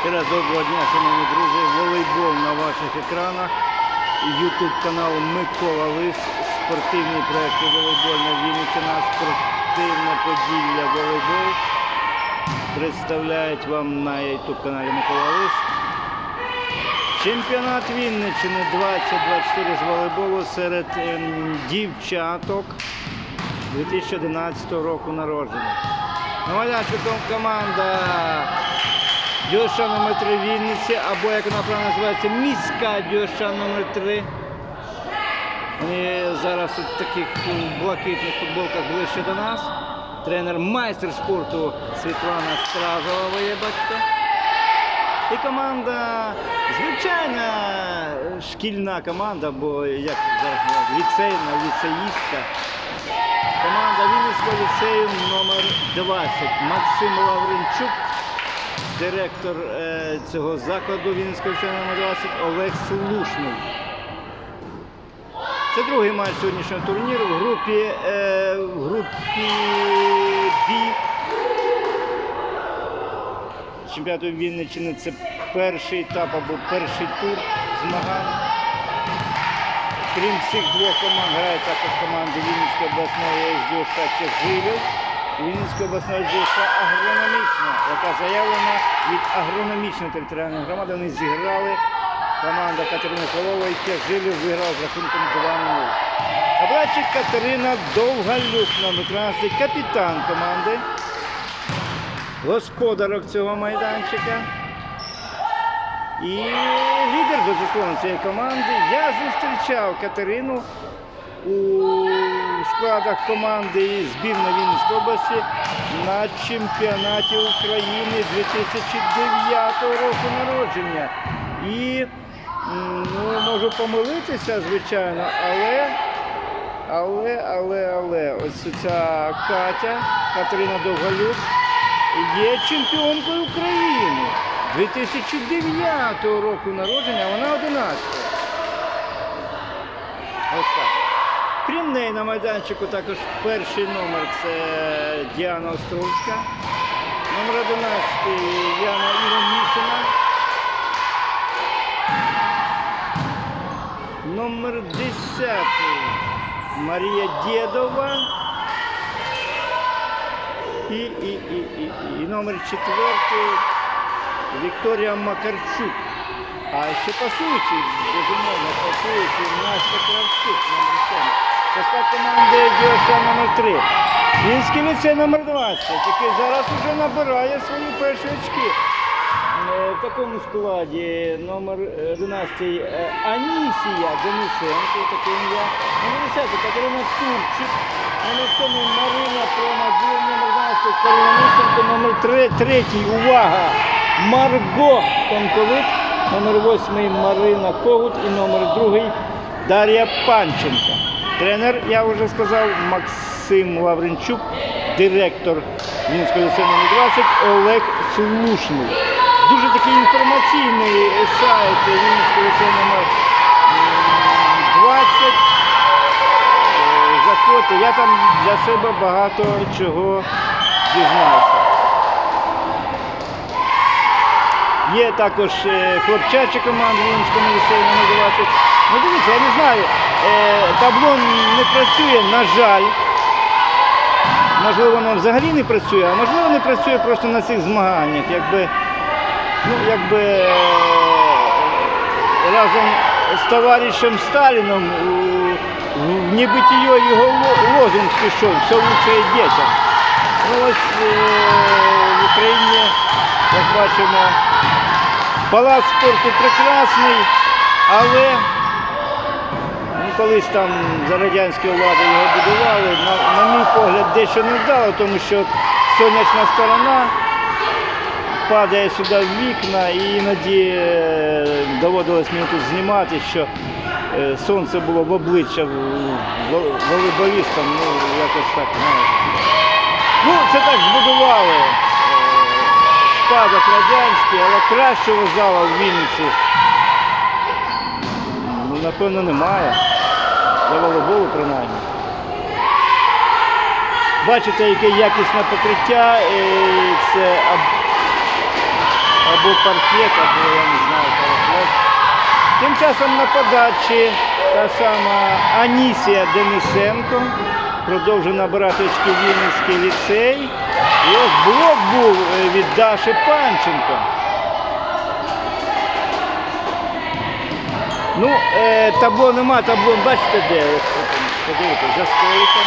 Ще раз доброго дня, шановні друзі. Волейбол на ваших екранах. Ютуб канал Микола Лис. Спортивні проекти волейбольна Вінниччина, спортивне поділля волейбол. Представляють вам на ютуб каналі Микола Лис. Чемпіонат Вінниччини 2024 з волейболу серед ем, дівчаток 2011 року народження. На майданчику команда Дьоша номер 3 Вінниці, або як вона правильно називається, міська Дьоша номер 3 Вони зараз у таких блакитних футболках ближче до нас. Тренер майстер спорту Світлана Стразова, ви бачите. І команда, звичайна шкільна команда, бо як зараз ліцейна, ліцеїстка. Команда Вінницького ліцею номер 20 Максим Лавренчук, директор е, цього закладу Вінницького 20 Олег Слушний. Це другий матч сьогоднішнього турніру в групі, е, в групі Б. Чемпіонату Вінниччини це перший етап або перший тур змагань. Крім цих двох команд грають також команди Вінницької обласної СДЮШ Чежилів. Вінницької обласної СДЮШ агрономічна, яка заявлена від агрономічної територіальної громади. Вони зіграли. Команда Катерини Холової Тяжилів виграла з рахунком 2-0. А Катерина Довгалюк, номер 13, капітан команди. Господарок цього майданчика. І лідер, безусловно, цієї команди. Я зустрічав Катерину у складах команди збірної Вінницької області на чемпіонаті України 2009 року народження. І ну, можу помилитися, звичайно, але, але, але, але, ось ця Катя, Катерина Довголюк, є чемпіонкою України 2009 року народження, вона 11. Ось так. Крім неї на майданчику також перший номер це Діана Островська. Номер 11 Яна Іромішина. Номер 10 Марія Дєдова. І, і, і, і, і номер 4 Вікторія Макарчук. А ще пасуючий, безумовно, пасуючий Настя Кравчук Номер 7. Це склад команди Діоша номер 3. Вінський ліцей номер 20, який зараз вже набирає свої перші очки. Е, В такому складі номер 11 е, Анісія Денисенко, таке ім'я. Номер 10 Катерина Турчик. Номер 7 Марина Промадюр, номер 12 Карина Мищенко, номер 3, третій, увага, Марго Тонковик, номер 8 Марина Когут і номер 2 Дар'я Панченко. Тренер, я вже сказав, Максим Лавренчук, директор ліцею номер 20 Олег Слушний. Дуже такий інформаційний сайт Вінницького ліцею номер м, 20. Е, Заходьте, я там для себе багато чого дізнався. Є також е, хлопчача команда Вінницького ліцею номер 20. Ну дивіться, я не знаю, е, табло не працює, на жаль. Можливо, воно взагалі не працює, а можливо не працює просто на цих змаганнях. Якби, ну, якби е, разом з товаришем Сталіном в небитіє його лозунг пішов, все лучше дітям. Ну ось е, в Україні, як бачимо, палац спорту прекрасний, але колись там за радянської влади його будували. На, на мій погляд, дещо не вдало, тому що сонячна сторона падає сюди в вікна і іноді е, доводилось мені тут знімати, що е, сонце було в обличчя волейболістам, ну якось так. Ну, це так збудували. е, Спадок радянський, але кращого зала в Вінниці. Ну, напевно, немає. Для волейболу принаймні. Бачите, яке якісне покриття. Це або паркет, або я не знаю, парапет. Тим часом на подачі та сама Анісія Денисенко продовжує набирати очки Вінницький ліцей. І ось блок був е, від Даші Панченко. Ну, е, табло нема, табло, бачите, де подивіться, за столиком.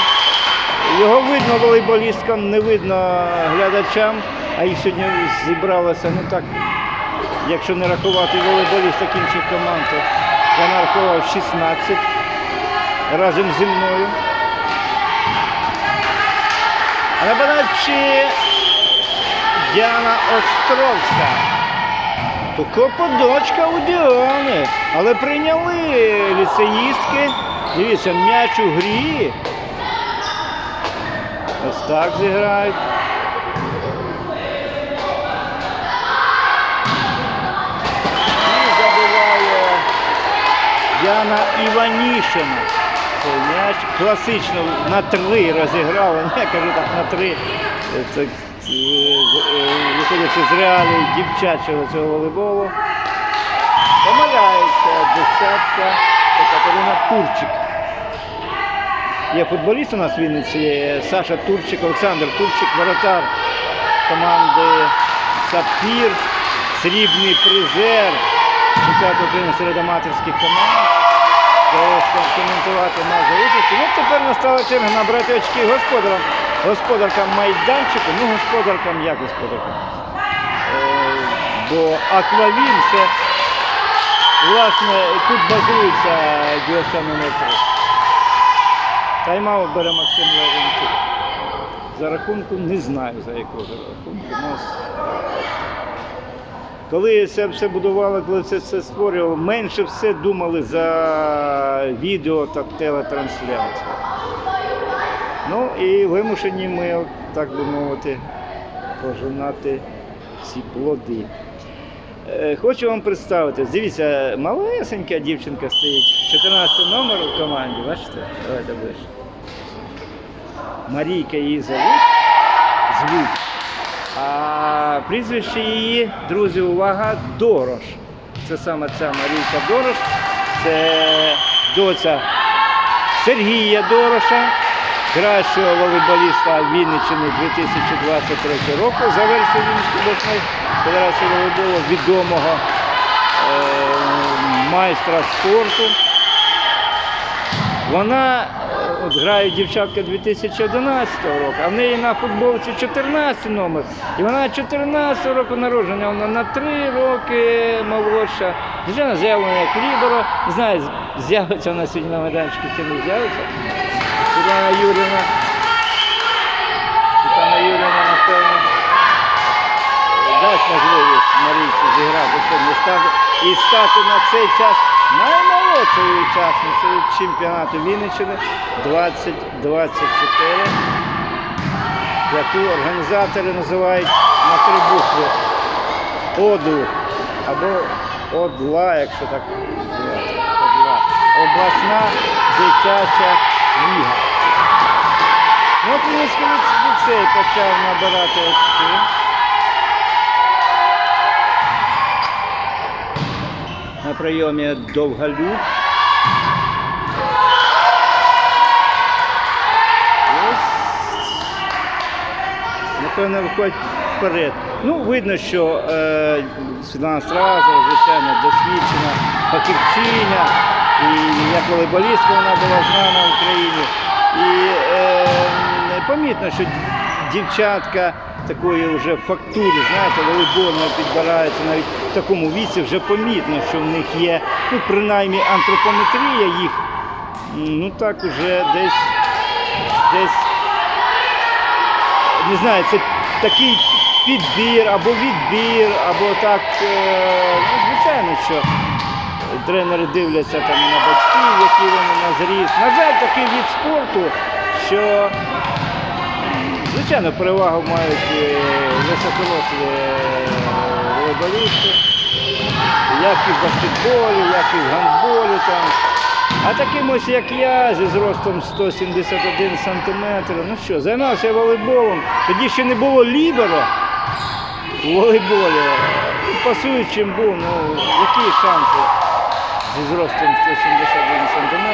Його видно волейболісткам, не видно глядачам, а їх сьогодні зібралося ну так, якщо не рахувати волейболісток інших команд, то я нарахував 16 разом зі мною. А на Діана Островська. То коподочка у Діани. Але прийняли ліцеїстки. Дивіться, м'яч у грі. Ось так зіграють. І Яна Іванішина. Цей м'яч класично на три розіграли. Я кажу так на три. Це, виходячи з реалій дівчачого цього волейболу. Помиляється десятка Катерина Турчик. Є футболіст у нас в Вінниці Саша Турчик, Олександр Турчик, воротар команди Сапфір, срібний призер чемпіонату України серед аматорських команд. Коментувати може участі. Ну тепер настала черга набрати очки господарям. Господаркам майданчику, ну господаркам як господаркам. Е, бо Аквавін це власне тут базується діоса номер 3. Тайм-аут бере Максим Левенчук. За рахунку не знаю за якого за рахунку. Коли це все будували, коли це все створювали, менше все думали за відео та телетрансляцію. Ну і вимушені ми, так би мовити, пожинати ці плоди. Е, Хочу вам представити, дивіться, малесенька дівчинка стоїть, 14 номер у команді, бачите? Давайте ближче. Марійка її звуть. А прізвище її, друзі, увага, Дорош. Це саме ця Марійка Дорош. Це доця Сергія Дороша, кращого волейболіста Вінниччини 2023 року за версією Вінницької обласної федерації волейболу, відомого е, майстра спорту. Вона от грає дівчатка 2011 року, а в неї на футболці 14 номер. І вона 14 року народження, вона на 3 роки молодша. Звичайно, заявлена як ліберо. Не знаю, з'явиться вона сьогодні на майданчику чи не з'явиться. Світлана Юрівна. Світлана Юрівна, напевно, дасть можливість Марійці зіграти сьогодні і стати на цей час наймолодшою учасницею чемпіонату Вінниччини 2024, яку організатори називають на три букви ОДУ або ОДЛА, якщо так. ОДЛА. Обласна дитяча ліга. Ну, от Вінницький ліцей почав набирати очки. Довгалюк. Ось. Напевно, виходить вперед. Ну, видно, що е, Світлана Стразова, звичайно, досвідчена фахівчиня, і як волейболістка вона була знана в Україні. І е, помітно, що дівчатка такої вже фактури, знаєте, волейбольної підбираються навіть в такому віці вже помітно, що в них є, ну, принаймні антропометрія їх, ну так уже десь десь не знаю, це такий підбір або відбір, або так, е, ну, звичайно, що тренери дивляться там на батьків, які вони на зріст. На жаль, такий від спорту, що звичайно перевагу мають е, е, волейболісти, як і в баскетболі, як і в гандболі там. А таким ось як я, зі зростом 171 сантиметр, ну що, займався волейболом. Тоді ще не було ліберо у волейболі. пасуючим був, ну які шанси зі зростом 171 см.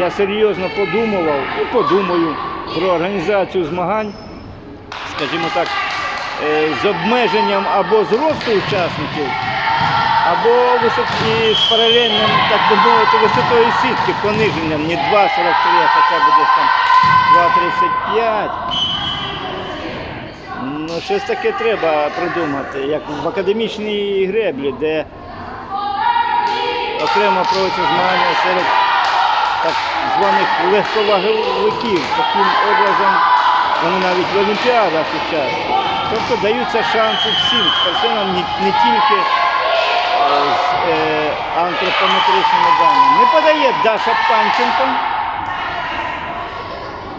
Я серйозно подумував і подумаю про організацію змагань, скажімо так, е, з обмеженням або зросту учасників, або висоті з паралельним, так би мовити, висотою сітки, пониженням, не 2,43, а хоча б десь там 2,35. Ну, щось таке треба придумати, як в академічній греблі, де окремо проводяться змагання серед так званих легковаговиків. Таким образом вони навіть в Олімпіадах участвують. Тобто даються шанси всім спортсменам не, не тільки е, з е, антропометричними даними. Не подає Даша Панченко.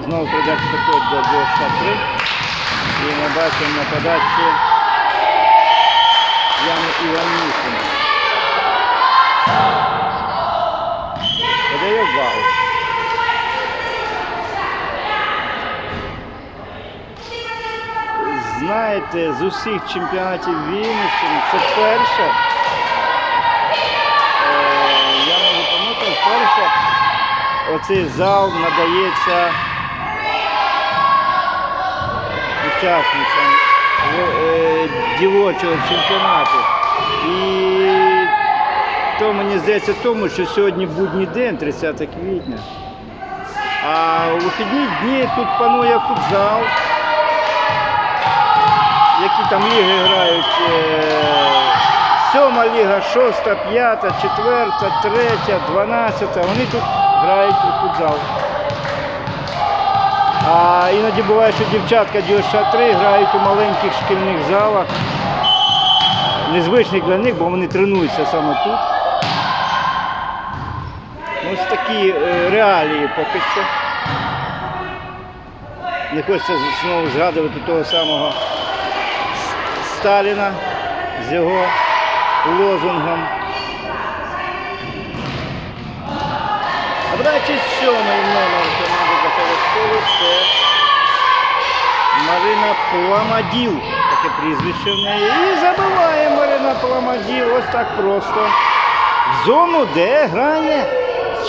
Знову передача приходить до Джоша 3. І ми бачимо на подачі Яну Іванішину. Подає вал. Знаєте, з усіх чемпіонатів Вінниччини це перше. Е, я можу помітити, вперше оцей зал надається учасницям е, дівочого чемпіонату. І то мені здається тому, що сьогодні будній день, 30 квітня. А у вихідні дні тут панує футзал, там ліги грають. е, Сьома ліга, шоста, п'ята, четверта, третя, дванадцята. Вони тут грають у футзал. А іноді буває, що дівчатка дівчат 3 грають у маленьких шкільних залах. Незвичних для них, бо вони тренуються саме тут. Ну, Ось такі е, реалії поки що. Не хочеться знову згадувати того самого Сталіна з його лозунгом. А далі сьомий номер команди Бахтова школи це Марина Пламаділ. Таке прізвище в неї. І забиває Марина Пламаділ. Ось так просто. В зону, де грає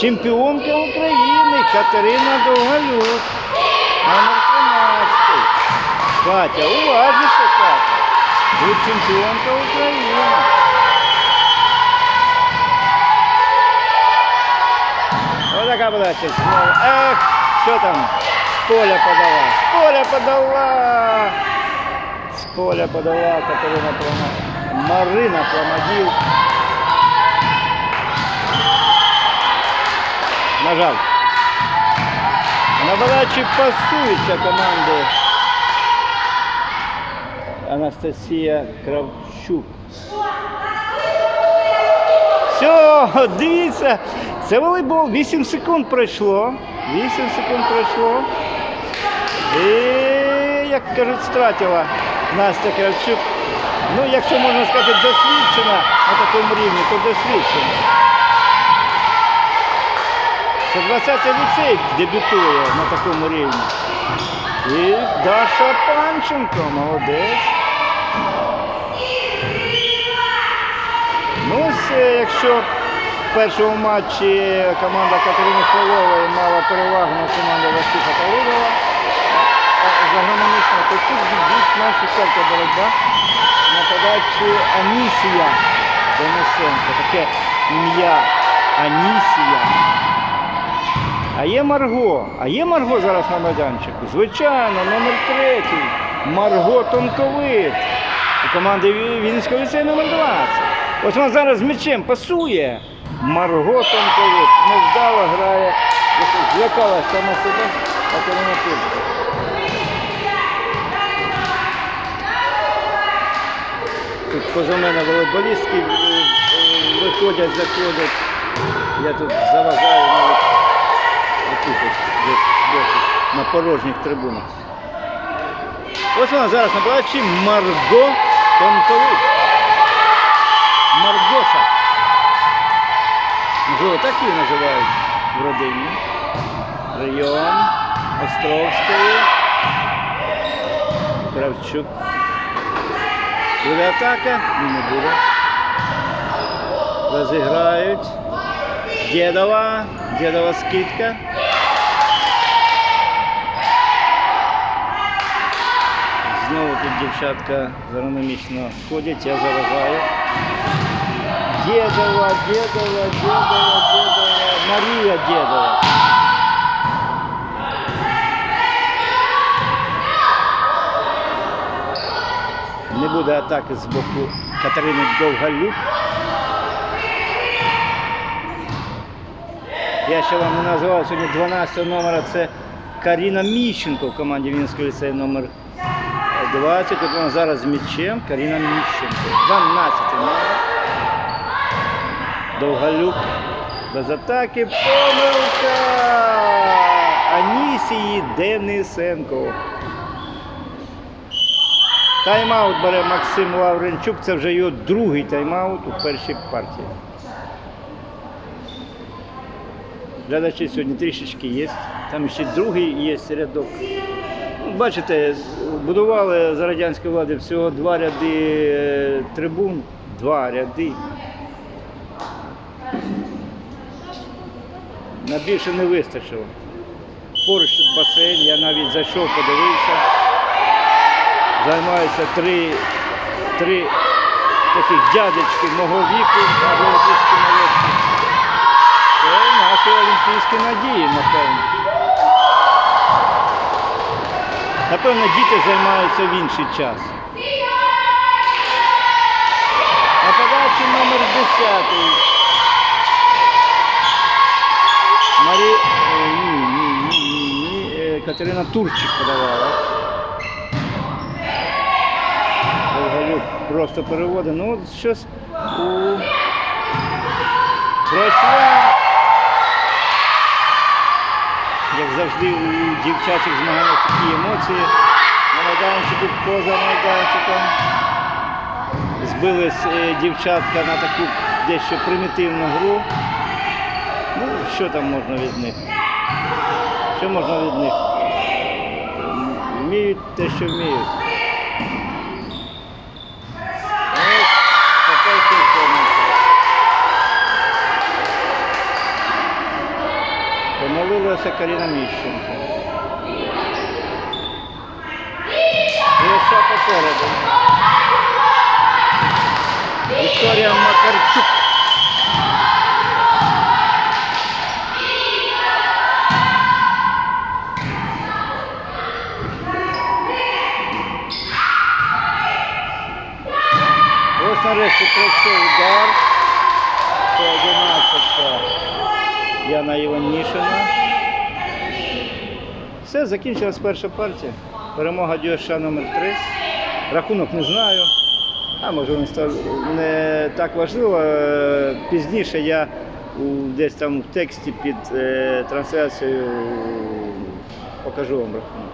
чемпіонка України Катерина Довгалюк. Номер 13. Катя, уважніше, Катя. Ви чемпіонка України. Ось така подача знову. Ех, що там? З поля подала. З поля подала. З поля подала Катерина Плама. Марина Пламадів. На жаль. На подачі пасується команди Анастасія Кравчук. Все, дивіться, це волейбол. 8 секунд пройшло. 8 секунд пройшло. І, як кажуть, стратила Настя Кравчук. Ну, якщо можна сказати, досвідчена на такому рівні, то досвідчена. Це 20-й ліцей дебютує на такому рівні. І Даша Панченко, молодець. Ну, ось, е, якщо в першому матчі команда Катерини Хвилової мала перевагу над командою Василя Талудова, загономічно, то тут наша церква боротьба на подачі Анісія Денисенко. Таке ім'я Анісія. А є Марго. А є Марго зараз на майданчику. Звичайно, номер третій. Марго Тонковит. У команди Ві- Вінницького ліцею номер 20. Ось вона зараз з м'ячем пасує. Марго Тонковит. Невдало грає. Злякалась сама себе, а то не пилька. Тут поза мене волейболістки е, е, виходять, заходять. Я тут заважаю навіть отут десь на порожніх трибунах. Ось вона зараз на плачі Марго Тонковик. Маргоша. Можливо, так її називають в родині. Прийом Островської. Кравчук. Буде атака? Ні, не буде. Розіграють. Дєдова. Дєдова скидка. Знову тут дівчатка зарономічно ходять, я заважаю. Дєдова, Дєдова, Дєдова, Дєдова, Марія Дєдова. Не буде атаки з боку Катерини Довгалюк. Я ще вам не називав сьогодні 12 номера. Це Каріна Міщенко в команді Вінської ліцею номер 20. От вона зараз з м'ячем. Каріна Міщенко. 12 номер. Довгалюк. Без атаки. Помилка! Анісії Денисенко. Тайм-аут бере Максим Лавренчук. Це вже його другий тайм-аут у першій партії. Глядачі сьогодні трішечки є. Там ще другий є рядок. Бачите, будували за радянської влади всього два ряди е, трибун, два ряди. На більше не вистачило. Поруч тут басейн, я навіть зайшов, подивився. Займаються три, три таких дядечки мого віку, олімпійські молодці. Це наші олімпійські надії, напевно. Напевно, діти займаються в інший час. На подачі номер 10. Марі... е, Ні, ні, ні, ні, е, Катерина Турчик подавала. Просто переводить. Ну, щось у... пройшло. Як завжди у дівчачих змаганнях такі емоції. На майданчику, поза майданчиком. Збились е, дівчатка на таку дещо примітивну гру. Ну, що там можна від них? Що можна від них? Вміють те, що вміють. Помолилася Каріна Міщенко. І ще попереду. Вікторія Макарчук. Ось нарешті пройшов удар. Це 11 Яна Іванішина. Все, закінчилась перша партія. Перемога Дюша номер 3 Рахунок не знаю. А може не так важливо. Е, Пізніше я десь там в тексті під е, трансляцією покажу вам рахунок.